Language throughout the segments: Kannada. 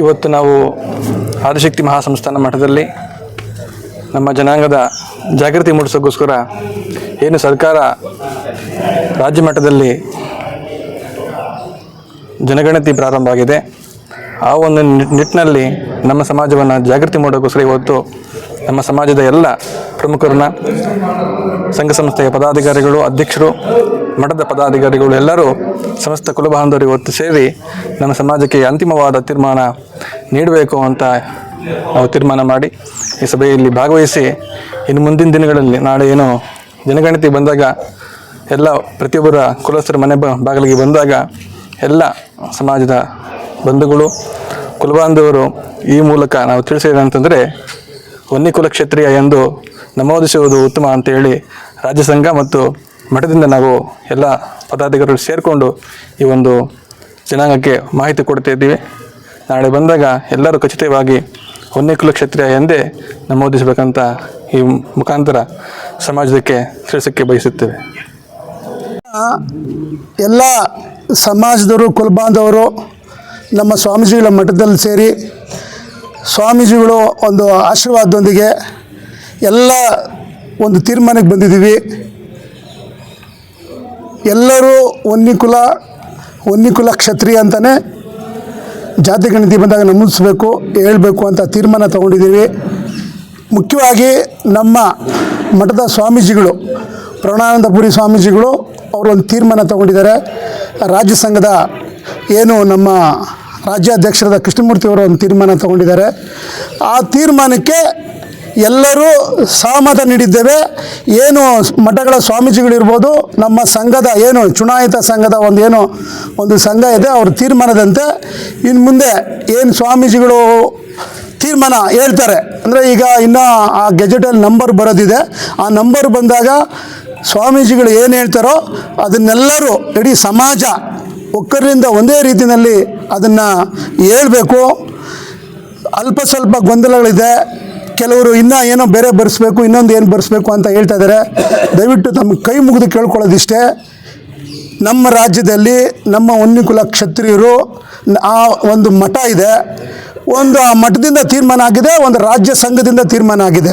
ಇವತ್ತು ನಾವು ಆದಿಶಕ್ತಿ ಮಹಾಸಂಸ್ಥಾನ ಮಠದಲ್ಲಿ ನಮ್ಮ ಜನಾಂಗದ ಜಾಗೃತಿ ಮೂಡಿಸೋಕ್ಕೋಸ್ಕರ ಏನು ಸರ್ಕಾರ ರಾಜ್ಯ ಮಟ್ಟದಲ್ಲಿ ಜನಗಣತಿ ಪ್ರಾರಂಭ ಆಗಿದೆ. ಆ ಒಂದು ನಿಟ್- ನಿಟ್ಟಿನಲ್ಲಿ ನಮ್ಮ ಸಮಾಜವನ್ನು ಜಾಗೃತಿ ಮಾಡೋಕ್ಕೋಸ್ಕರ ಇವತ್ತು ನಮ್ಮ ಸಮಾಜದ ಎಲ್ಲ ಪ್ರಮುಖರನ್ನ ಸಂಘ ಸಂಸ್ಥೆಯ ಪದಾಧಿಕಾರಿಗಳು, ಅಧ್ಯಕ್ಷರು, ಮಠದ ಪದಾಧಿಕಾರಿಗಳು ಎಲ್ಲರೂ ಸಮಸ್ತ ಕುಲಬಾಂಧವರು ಇವತ್ತು ಸೇರಿ ನಮ್ಮ ಸಮಾಜಕ್ಕೆ ಅಂತಿಮವಾದ ತೀರ್ಮಾನ ನೀಡಬೇಕು ಅಂತ ನಾವು ತೀರ್ಮಾನ ಮಾಡಿ ಈ ಸಭೆಯಲ್ಲಿ ಭಾಗವಹಿಸಿ ಇನ್ನು ಮುಂದಿನ ದಿನಗಳಲ್ಲಿ ನಾಳೆ ಏನು ಜನಗಣತಿ ಬಂದಾಗ ಎಲ್ಲ ಪ್ರತಿಯೊಬ್ಬರ ಕುಲಸ್ಥರ ಮನೆ ಬಾಗಿಲಿಗೆ ಬಂದಾಗ ಎಲ್ಲ ಸಮಾಜದ ಬಂಧುಗಳು, ಕುಲಬಾಂಧವರು ಈ ಮೂಲಕ ನಾವು ತಿಳಿಸಿದಂತಂದರೆ ಒನ್ನಿ ಕುಲಕ್ಷೇತ್ರೀಯ ಎಂದು ನಮೂದಿಸುವುದು ಉತ್ತಮ ಅಂತೇಳಿ ರಾಜ್ಯ ಸಂಘ ಮತ್ತು ಮಠದಿಂದ ನಾವು ಎಲ್ಲ ಪದಾಧಿಕಾರಿಗಳು ಸೇರಿಕೊಂಡು ಈ ಒಂದು ಜನಾಂಗಕ್ಕೆ ಮಾಹಿತಿ ಕೊಡ್ತಾ ಇದ್ದೀವಿ. ನಾಳೆ ಬಂದಾಗ ಎಲ್ಲರೂ ಖಚಿತವಾಗಿ ಒನ್ನೆ ಕುಲಕ್ಷೇತ್ರ ಎಂದೇ ನಮೂದಿಸಬೇಕಂತ ಈ ಮುಖಾಂತರ ಸಮಾಜಕ್ಕೆ ತಿಳಿಸೋಕ್ಕೆ ಬಯಸುತ್ತೇವೆ. ಎಲ್ಲ ಸಮಾಜದವರು, ಕುಲಬಾಂಧವರು ನಮ್ಮ ಸ್ವಾಮೀಜಿಗಳ ಮಠದಲ್ಲಿ ಸೇರಿ ಸ್ವಾಮೀಜಿಗಳು ಒಂದು ಆಶೀರ್ವಾದದೊಂದಿಗೆ ಎಲ್ಲ ಒಂದು ತೀರ್ಮಾನಕ್ಕೆ ಬಂದಿದ್ದೀವಿ. ಎಲ್ಲರೂ ಒನ್ನಿಕುಲ ಒನ್ನಿಕುಲ ಕ್ಷತ್ರಿಯ ಅಂತಲೇ ಜಾತಿ ಗಣತಿ ಬಂದಾಗ ನಮೂದಿಸಬೇಕು, ಹೇಳಬೇಕು ಅಂತ ತೀರ್ಮಾನ ತಗೊಂಡಿದ್ದೀವಿ. ಮುಖ್ಯವಾಗಿ ನಮ್ಮ ಮಠದ ಸ್ವಾಮೀಜಿಗಳು, ಪ್ರಣಾನಂದಪುರಿ ಸ್ವಾಮೀಜಿಗಳು ಅವರೊಂದು ತೀರ್ಮಾನ ತಗೊಂಡಿದ್ದಾರೆ. ರಾಜ್ಯ ಸಂಘದ ಏನು ನಮ್ಮ ರಾಜ್ಯಾಧ್ಯಕ್ಷರಾದ ಕೃಷ್ಣಮೂರ್ತಿ ಅವರು ಒಂದು ತೀರ್ಮಾನ ತಗೊಂಡಿದ್ದಾರೆ. ಆ ತೀರ್ಮಾನಕ್ಕೆ ಎಲ್ಲರೂ ಸಹಮತ ನೀಡಿದ್ದೇವೆ. ಏನು ಮಠಗಳ ಸ್ವಾಮೀಜಿಗಳಿರ್ಬೋದು, ನಮ್ಮ ಸಂಘದ ಏನು ಚುನಾಯಿತ ಸಂಘದ ಒಂದು ಏನು ಒಂದು ಸಂಘ ಇದೆ, ಅವ್ರ ತೀರ್ಮಾನದಂತೆ ಇನ್ನು ಮುಂದೆ ಏನು ಸ್ವಾಮೀಜಿಗಳು ತೀರ್ಮಾನ ಹೇಳ್ತಾರೆ. ಅಂದರೆ ಈಗ ಇನ್ನು ಆ ಗೆಜೆಟಲ್ಲಿ ನಂಬರ್ ಬರೋದಿದೆ. ಆ ನಂಬರ್ ಬಂದಾಗ ಸ್ವಾಮೀಜಿಗಳು ಏನು ಹೇಳ್ತಾರೋ ಅದನ್ನೆಲ್ಲರೂ ಇಡೀ ಸಮಾಜ ಒಕ್ಕರಿಂದ ಒಂದೇ ರೀತಿಯಲ್ಲಿ ಅದನ್ನು ಹೇಳಬೇಕು. ಅಲ್ಪ ಸ್ವಲ್ಪ ಗೊಂದಲಗಳಿದೆ. ಕೆಲವರು ಇನ್ನೂ ಏನೋ ಬೇರೆ ಬರೆಸ್ಬೇಕು, ಇನ್ನೊಂದು ಏನು ಬರೆಸ್ಬೇಕು ಅಂತ ಹೇಳ್ತಾ ಇದ್ದಾರೆ. ದಯವಿಟ್ಟು ತಮ್ಮ ಕೈ ಮುಗಿದು ಕೇಳ್ಕೊಳ್ಳೋದಿಷ್ಟೇ. ನಮ್ಮ ರಾಜ್ಯದಲ್ಲಿ ನಮ್ಮ ವನ್ಯಕುಲ ಕ್ಷತ್ರಿಯರು ಆ ಒಂದು ಮಠ ಇದೆ. ಒಂದು ಆ ಮಠದಿಂದ ತೀರ್ಮಾನ ಆಗಿದೆ, ಒಂದು ರಾಜ್ಯ ಸಂಘದಿಂದ ತೀರ್ಮಾನ ಆಗಿದೆ.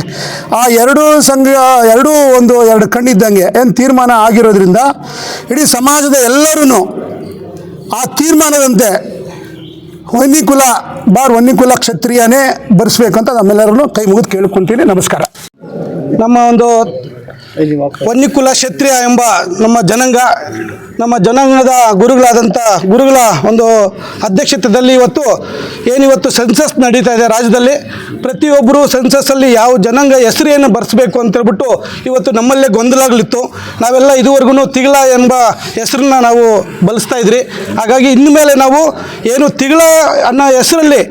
ಆ ಎರಡೂ ಸಂಘ, ಎರಡೂ ಒಂದು ಎರಡು ಕಣ್ಣಿದ್ದಂಗೆ ಏನು ತೀರ್ಮಾನ ಆಗಿರೋದ್ರಿಂದ ಇಡೀ ಸಮಾಜದ ಎಲ್ಲರೂ ಆ ತೀರ್ಮಾನದಂತೆ ವನ್ನಿಕುಲ ಬಾರ್ ವನ್ನಿಕುಲ ಕ್ಷತ್ರಿಯನೇ ಬರೆಸ್ಬೇಕಂತ ನಮ್ಮೆಲ್ಲರನ್ನು ಕೈ ಮುಗಿದು ಕೇಳ್ಕೊತೀನಿ. ನಮಸ್ಕಾರ. ನಮ್ಮ ಒಂದು ವನ್ಯಕುಲ ಕ್ಷತ್ರಿಯ ಎಂಬ ನಮ್ಮ ಜನಾಂಗ, ನಮ್ಮ ಜನಾಂಗದ ಗುರುಗಳಾದಂಥ ಗುರುಗಳ ಒಂದು ಅಧ್ಯಕ್ಷತೆಯಲ್ಲಿ ಇವತ್ತು ಏನಿವತ್ತು ಸೆನ್ಸಸ್ ನಡೀತಾ ಇದೆ ರಾಜ್ಯದಲ್ಲಿ. ಪ್ರತಿಯೊಬ್ಬರು ಸೆನ್ಸಸ್ಸಲ್ಲಿ ಯಾವ ಜನಾಂಗ ಹೆಸರೇನು ಬರೆಸಬೇಕು ಅಂತೇಳ್ಬಿಟ್ಟು ಇವತ್ತು ನಮ್ಮಲ್ಲೇ ಗೊಂದಲಾಗಲಿತ್ತು ನಾವೆಲ್ಲ ಇದುವರೆಗೂ ತಿಗಳ ಎಂಬ ಹೆಸರನ್ನ ನಾವು ಬಳಸ್ತಾ ಇದ್ರಿ. ಹಾಗಾಗಿ ಇನ್ನು ಮೇಲೆ ನಾವು ಏನು ತಿಗಳ ಅನ್ನೋ ಹೆಸರಲ್ಲಿ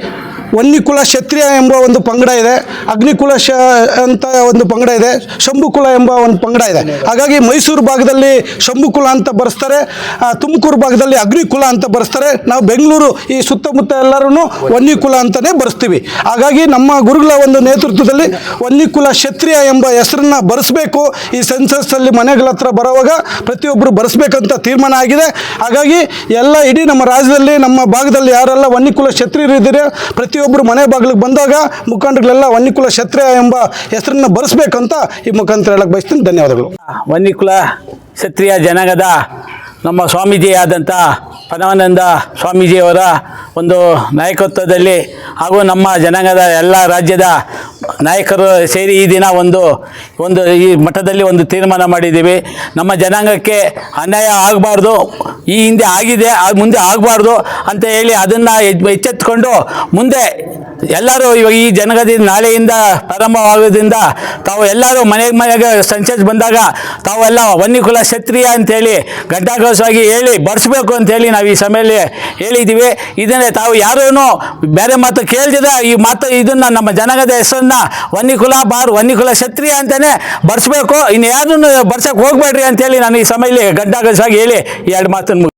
ವನ್ಯಕುಲ ಕ್ಷತ್ರಿಯ ಎಂಬ ಒಂದು ಪಂಗಡ ಇದೆ, ಅಗ್ನಿಕುಲ ಶ ಅಂತ ಒಂದು ಪಂಗಡ ಇದೆ, ಶಂಭುಕುಲ ಎಂಬ ಒಂದು ಪಂಗಡ ಇದೆ. ಹಾಗಾಗಿ ಮೈಸೂರು ಭಾಗದಲ್ಲಿ ಶಂಭುಕುಲ ಅಂತ ಬರೆಸ್ತಾರೆ ತುಮಕೂರು ಭಾಗದಲ್ಲಿ ಅಗ್ನಿಕುಲ ಅಂತ ಬರೆಸ್ತಾರೆ. ನಾವು ಬೆಂಗಳೂರು ಈ ಸುತ್ತಮುತ್ತ ಎಲ್ಲರೂ ವನ್ನಿಕುಲ ಅಂತಲೇ ಬರೆಸ್ತೀವಿ. ಹಾಗಾಗಿ ನಮ್ಮ ಗುರುಗಳ ಒಂದು ನೇತೃತ್ವದಲ್ಲಿ ವನ್ನಿಕುಲ ಕ್ಷತ್ರಿಯ ಎಂಬ ಹೆಸರನ್ನ ಬರೆಸ್ಬೇಕು. ಈ ಸೆನ್ಸಸ್ಸಲ್ಲಿ ಮನೆಗಳ ಹತ್ರ ಬರೋವಾಗ ಪ್ರತಿಯೊಬ್ಬರು ಬರೆಸ್ಬೇಕಂತ ತೀರ್ಮಾನ ಆಗಿದೆ. ಹಾಗಾಗಿ ಎಲ್ಲ ಇಡೀ ನಮ್ಮ ರಾಜ್ಯದಲ್ಲಿ, ನಮ್ಮ ಭಾಗದಲ್ಲಿ ಯಾರೆಲ್ಲ ವನ್ನಿಕುಲ ಕ್ಷತ್ರಿಯರು ಇದ್ದೀರಿ ಪ್ರತಿಯೊಬ್ಬರು ಮನೆ ಬಾಗಿಲಿಗೆ ಬಂದಾಗ ಮುಖಂಡಗಳೆಲ್ಲ ವನ್ನಿಕುಲ ಕ್ಷತ್ರಿಯ ಎಂಬ ಹೆಸರನ್ನು ಬರೆಸ್ಬೇಕಂತ ಈ ಮುಖಾಂತರ ಹೇಳಕ್ಕೆ ಬಯಸ್ತೀನಿ. ಧನ್ಯವಾದಗಳು. ವನ್ನಿಕುಲ ಕ್ಷತ್ರಿಯ ಜನಗದ ನಮ್ಮ ಸ್ವಾಮೀಜಿಯಾದಂಥ ಪರಮಾನಂದ ಸ್ವಾಮೀಜಿಯವರ ಒಂದು ನಾಯಕತ್ವದಲ್ಲಿ ಹಾಗೂ ನಮ್ಮ ಜನಾಂಗದ ಎಲ್ಲ ರಾಜ್ಯದ ನಾಯಕರು ಸೇರಿ ಈ ದಿನ ಒಂದು ಒಂದು ಈ ಮಠದಲ್ಲಿ ಒಂದು ತೀರ್ಮಾನ ಮಾಡಿದ್ದೀವಿ. ನಮ್ಮ ಜನಾಂಗಕ್ಕೆ ಅನ್ಯಾಯ ಆಗಬಾರ್ದು, ಈ ಹಿಂದೆ ಆಗಿದೆ ಮುಂದೆ ಆಗಬಾರ್ದು ಅಂತ ಹೇಳಿ ಅದನ್ನು ಎಚ್ಚೆತ್ಕೊಂಡು ಮುಂದೆ ಎಲ್ಲರೂ ಇವಾಗ ಈ ಜನಗದಿಂದ ನಾಳೆಯಿಂದ ಪ್ರಾರಂಭವಾಗೋದ್ರಿಂದ ತಾವು ಎಲ್ಲರೂ ಮನೆ ಮನೆಗೆ ಸೆನ್ಸಸ್ ಬಂದಾಗ ತಾವೆಲ್ಲ ವನ್ಯಕುಲ ಕ್ಷತ್ರಿಯ ಅಂತೇಳಿ ಗಡ್ಡಾಗೋಸವಾಗಿ ಹೇಳಿ ಬಡಿಸ್ಬೇಕು ಅಂತೇಳಿ ನಾವು ಈ ಸಮಯದಲ್ಲಿ ಹೇಳಿದ್ದೀವಿ ಇದನ್ನೇ ತಾವು ಯಾರೂ ಬೇರೆ ಮಾತು ಕೇಳ್ದಿದ ಈ ಮಾತು ಇದನ್ನು ನಮ್ಮ ಜನಗದ ಹೆಸರನ್ನ ವನ್ನಿಕುಲ ಬಾರ್ ವನ್ನಿಕುಲ ಕ್ಷತ್ರಿಯ ಅಂತಲೇ ಬರ್ಸ್ಬೇಕು ಇನ್ನು ಯಾರನ್ನು ಬರ್ಸಕ್ಕೆ ಹೋಗ್ಬೇಡ್ರಿ ಅಂತೇಳಿ ನಾನು ಈ ಸಮಯದಲ್ಲಿ ಗಡ್ಡಾಗಸಾಗಿ ಹೇಳಿ ಎರಡು ಮಾತನ್ನು.